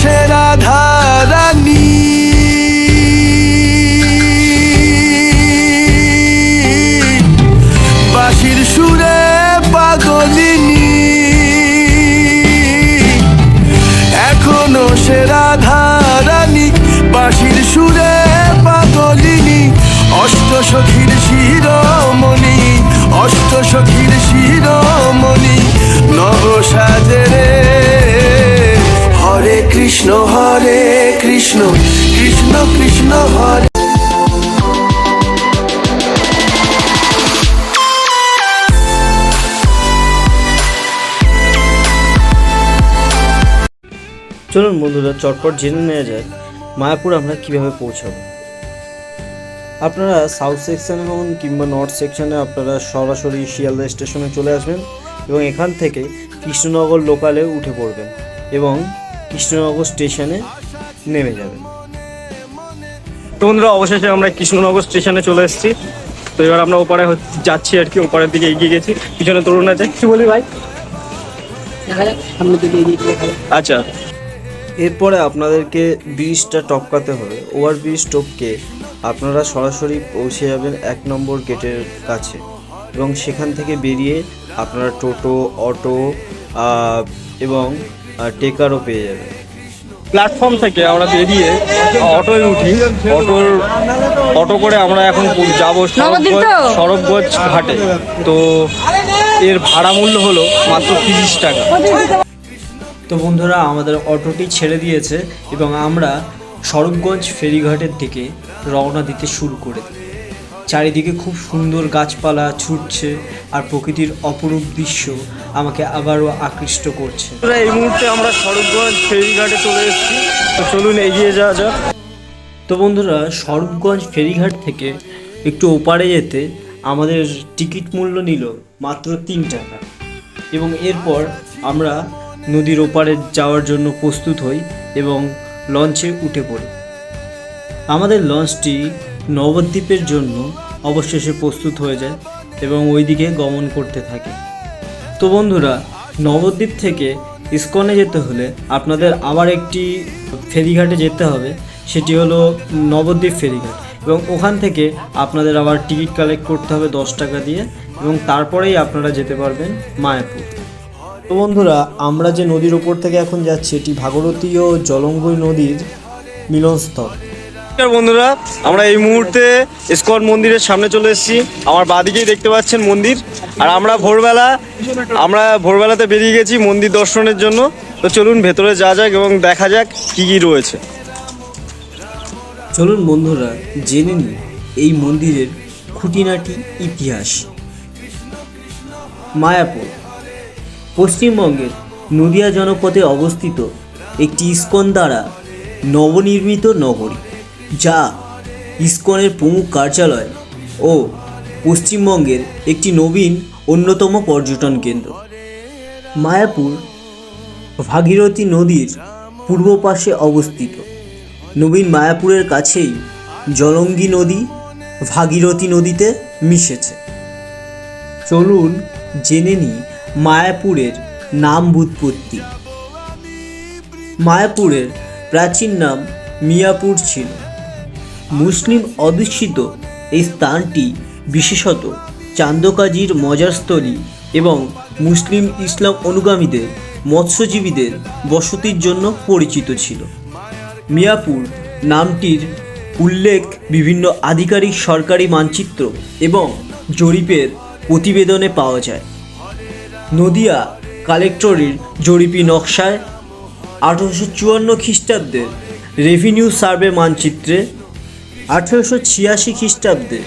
সে রাধারানী বাঁশির সুরে পাগলিনী। এখনও সে রাধারানী বাঁশির সুরে পাগলিনী। অষ্ট সখীর শিরোমণি অষ্ট সখীর শিরোমণি নব সাজরে কৃষ্ণ হরে কৃষ্ণ কৃষ্ণ কৃষ্ণ হরে। চলুন বন্ধুরা, চটপট জেনে নেওয়া যায় মায়াপুর আমরা কীভাবে পৌঁছাবো। আপনারা সাউথ সেকশনে হোন কিংবা নর্থ সেকশনে আপনারা সরাসরি শিয়ালদা স্টেশনে চলে আসবেন এবং এখান থেকে কৃষ্ণনগর লোকালে উঠে পড়বেন এবং কৃষ্ণনগর স্টেশনে নেমে যাবেন তো বন্ধুরা অবশেষে আমরা কৃষ্ণনগর স্টেশনে চলে এসেছি। তো এবার আমরা ওপারে যাচ্ছি আর কি ওপারের দিকে এগিয়ে গেছি। পিছনে তরুণ আছে। কি বলি ভাই। আচ্ছা। এরপরে আপনাদেরকে ব্রিজটা টপকাতে হবে। ওভার ব্রিজ টপকে আপনারা সরাসরি পৌঁছে যাবেন এক নম্বর গেটের কাছে এবং সেখান থেকে বেরিয়ে আপনারা টোটো অটো এবং আহ, টেকারও পেয়ে যাবে। প্ল্যাটফর্ম থেকে আমরা বেরিয়ে অটোয় উঠি। অটোর অটো করে আমরা এখন যাব সরবগঞ্জ সরবগঞ্জ ঘাটে। তো এর ভাড়া মূল্য হলো মাত্র তিরিশ টাকা। তো বন্ধুরা আমাদের অটোটি ছেড়ে দিয়েছে এবং আমরা স্বরূপগঞ্জ ফেরিঘাটের দিকে রওনা দিতে শুরু করে দিই। চারিদিকে খুব সুন্দর গাছপালা ছুটছে আর প্রকৃতির অপরূপ দৃশ্য আমাকে আবারও আকৃষ্ট করছে। এই মুহূর্তে আমরা সরবগঞ্জ ফেরিঘাটে চলে এসেছি। তো চলুন এগিয়ে যাওয়া যাক। তো বন্ধুরা স্বরূপগঞ্জ ফেরিঘাট থেকে একটু ওপারে যেতে আমাদের টিকিট মূল্য নিল মাত্র তিন টাকা এবং এরপর আমরা নদীর ওপারে যাওয়ার জন্য প্রস্তুত হই এবং লঞ্চে উঠে পড়ি। আমাদের লঞ্চটি নবদ্বীপের জন্য অবশেষে প্রস্তুত হয়ে যায় এবং ওইদিকে গমন করতে থাকে। তো বন্ধুরা নবদ্বীপ থেকে ইস্কনে যেতে হলে আপনাদের আবার একটি ফেরিঘাটে যেতে হবে। সেটি হলো নবদ্বীপ ফেরিঘাট এবং ওখান থেকে আপনাদের আবার টিকিট কালেক্ট করতে হবে দশ টাকা দিয়ে এবং তারপরেই আপনারা যেতে পারবেন মায়াপুর। তো বন্ধুরা, আমরা যে নদীর ওপর থেকে এখন যাচ্ছি, এটি ভাগরতী ও জলঙ্গই নদীর মিলনস্থল। নমস্কার বন্ধুরা, আমরা এই মুহূর্তে ইস্কন মন্দিরের সামনে চলে এসেছি। আমার বাদিকেই দেখতে পাচ্ছেন মন্দির। আর আমরা ভোরবেলা, আমরা ভোরবেলাতে বেরিয়ে গেছি মন্দির দর্শনের জন্য। তো চলুন ভেতরে যা যাক এবং দেখা যাক কি কি রয়েছে। চলুন বন্ধুরা, জেনে নিই এই মন্দিরের খুঁটিনাটি ইতিহাস। মায়াপুর, পশ্চিমবঙ্গের নদিয়া জনপদে অবস্থিত একটি ইস্কন দ্বারা নবনির্মিত নগরী। যা ইস্কনের প্রমুখ কার্যালয় ও পশ্চিমবঙ্গের একটি নবীন অন্যতম পর্যটন কেন্দ্র। মায়াপুর ভাগীরথী নদীর পূর্ব পাশে অবস্থিত। নবীন মায়াপুরের কাছেই জলঙ্গি নদী ভাগীরথী নদীতে মিশেছে। চলুন জেনে নিই মায়াপুরের নাম বুৎপত্তি মায়াপুরের প্রাচীন নাম মিয়াপুর ছিল। মুসলিম অধ্যুষিত এই স্থানটি বিশেষত চান্দকাজির মজারস্থলী এবং মুসলিম ইসলাম অনুগামীদের, মৎস্যজীবীদের বসতির জন্য পরিচিত ছিল। মিয়াপুর নামটির উল্লেখ বিভিন্ন আধিকারিক সরকারি মানচিত্র এবং জরিপের প্রতিবেদনে পাওয়া যায়। নদিয়া কালেক্টরের জরিপি নকশায় আঠারোশো চুয়ান্ন খ্রিস্টাব্দের রেভিনিউ সার্ভে মানচিত্রে আঠেরোশো ছিয়াশি খ্রিস্টাব্দে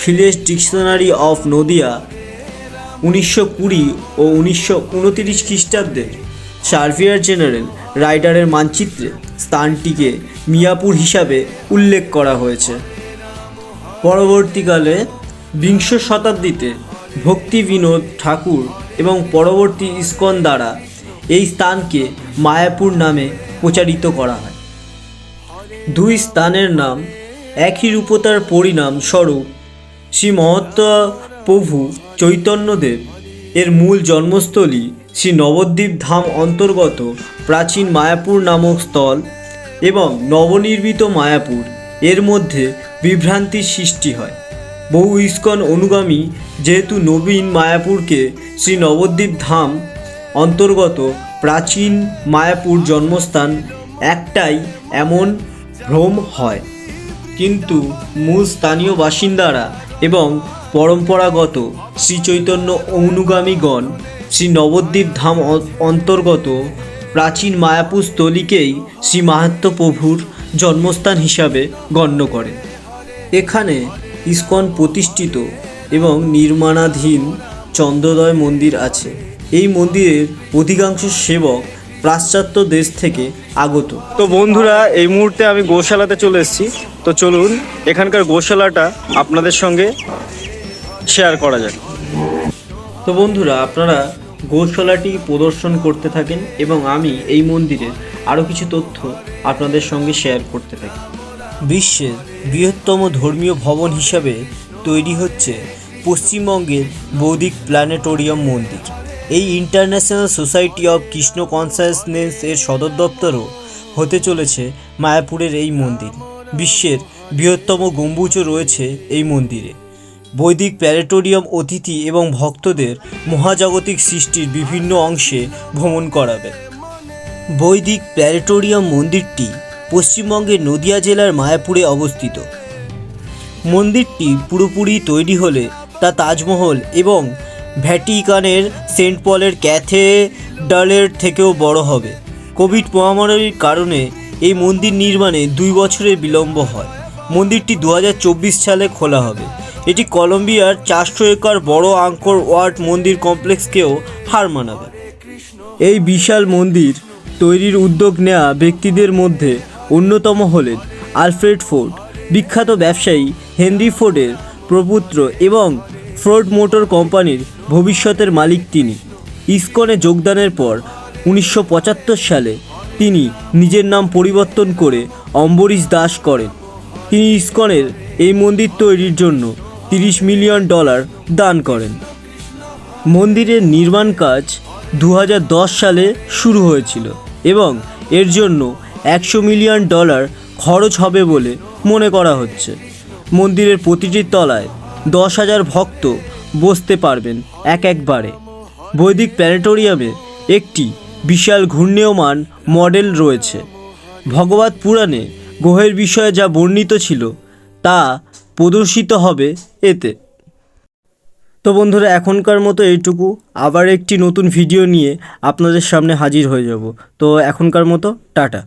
ভিলেজ ডিকশনারি অফ নদিয়া উনিশশো কুড়ি ও উনিশশো উনতিরিশ খ্রিস্টাব্দে সার্ভিয়ার জেনারেল রাইডারের মানচিত্রে স্থানটিকে মিয়াপুর হিসাবে উল্লেখ করা হয়েছে। পরবর্তীকালে বিংশ শতাব্দীতে ভক্তি বিনোদ ঠাকুর এবং পরবর্তী ইস্কন দ্বারা এই স্থানকে মায়াপুর নামে প্রচারিত করা হয়। দুই স্থানের নাম একই রূপতার পরিণাম স্বরূপ শ্রী মহত্ত প্রভু চৈতন্যদেব। এর মূল জন্মস্থলী শ্রী নবদ্বীপ ধাম অন্তর্গত প্রাচীন মায়াপুর নামক স্থল এবং নবনির্মিত মায়াপুর। এর মধ্যে বিভ্রান্তির সৃষ্টি হয়। বহু ইস্কন অনুগামী যেহেতু নবীন মায়াপুরকে শ্রী নবদ্বীপ ধাম অন্তর্গত প্রাচীন মায়াপুর জন্মস্থান একটাই এমন ভ্রম হয়। কিন্তু মূল স্থানীয় বাসিন্দারা এবং পরম্পরাগত শ্রী চৈতন্য অনুগামীগণ শ্রী নবদ্বীপ ধাম অন্তর্গত প্রাচীন মায়াপুর স্থলীকেই শ্রী মাহাত্ম প্রভুর জন্মস্থান হিসাবে গণ্য করে এখানে ইস্কন প্রতিষ্ঠিত এবং নির্মাণাধীন চন্দ্রোদয় মন্দির আছে। এই মন্দিরের অধিকাংশ সেবক পাশ্চাত্য দেশ থেকে আগত। তো বন্ধুরা এই মুহূর্তে আমি গোশালাতে চলে এসেছি। তো চলুন এখানকার গোশালাটা আপনাদের সঙ্গে শেয়ার করা যাক। তো বন্ধুরা আপনারা গোশালাটি প্রদর্শন করতে থাকেন এবং আমি এই মন্দিরের আরও কিছু তথ্য আপনাদের সঙ্গে শেয়ার করতে থাকি। বিশ্বের বৃহত্তম ধর্মীয় ভবন হিসাবে তৈরি হচ্ছে পশ্চিমবঙ্গের বৌদিক প্ল্যানেটোরিয়াম মন্দির। এই international society of Krishna consciousness এর সদর দপ্তরও হতে চলেছে মায়াপুরের এই মন্দির। বিশ্বের বৃহত্তম গম্বুজও রয়েছে এই মন্দিরে। বৈদিক প্যারেটোরিয়াম অতিথি এবং ভক্তদের মহাজাগতিক সৃষ্টির বিভিন্ন অংশে ভ্রমণ করাবে। বৈদিক প্যারেটোরিয়াম মন্দিরটি পশ্চিমবঙ্গের নদিয়া জেলার মায়াপুরে অবস্থিত। মন্দিরটি পুরোপুরি তৈরি হলে তা তাজমহল এবং ভ্যাটিকানের সেন্ট পলের ক্যাথেড্রালের থেকেও বড় হবে। কোভিড মহামারীর কারণে এই মন্দির নির্মাণে দুই বছরের বিলম্ব হয়। মন্দিরটি দু হাজার চব্বিশ সালে খোলা হবে। এটি কলম্বিয়ার চারশো একর বড় আঙ্কর ওয়ার্ড মন্দির কমপ্লেক্সকেও হার মানাবে। এই বিশাল মন্দির তৈরির উদ্যোগ নেওয়া ব্যক্তিদের মধ্যে অন্যতম হলেন আলফ্রেড ফোর্ড। বিখ্যাত ব্যবসায়ী হেনরি ফোর্ডের প্রপুত্র এবং ফোর্ড মোটর কোম্পানির ভবিষ্যতের মালিক তিনি। ইসকনে যোগদানের পর উনিশশো পঁচাত্তর সালে তিনি নিজের নাম পরিবর্তন করে অম্বরীশ দাস করেন। তিনি ইসকনের এই মন্দির তৈরির জন্য তিরিশ মিলিয়ন ডলার দান করেন। মন্দিরের নির্মাণ কাজ দু হাজার দশ সালে শুরু হয়েছিল এবং এর জন্য একশো মিলিয়ন ডলার খরচ হবে বলে মনে করা হচ্ছে। মন্দিরের প্রতিটি তলায় দশ হাজার ভক্ত বসতে পারবেন এক একবারে। বৈদিক প্ল্যানেটোরিয়ামে একটি বিশাল ঘূর্ণীয়মান মডেল রয়েছে। ভগবত পুরাণে গ্রহের বিষয়ে যা বর্ণিত ছিল, তা প্রদর্শিত হবে এতে। তো বন্ধুরা, এখনকার মতো এইটুকু। আবার একটি নতুন ভিডিও নিয়ে আপনাদের সামনে হাজির হয়ে যাব। তো এখনকার মতো, tata.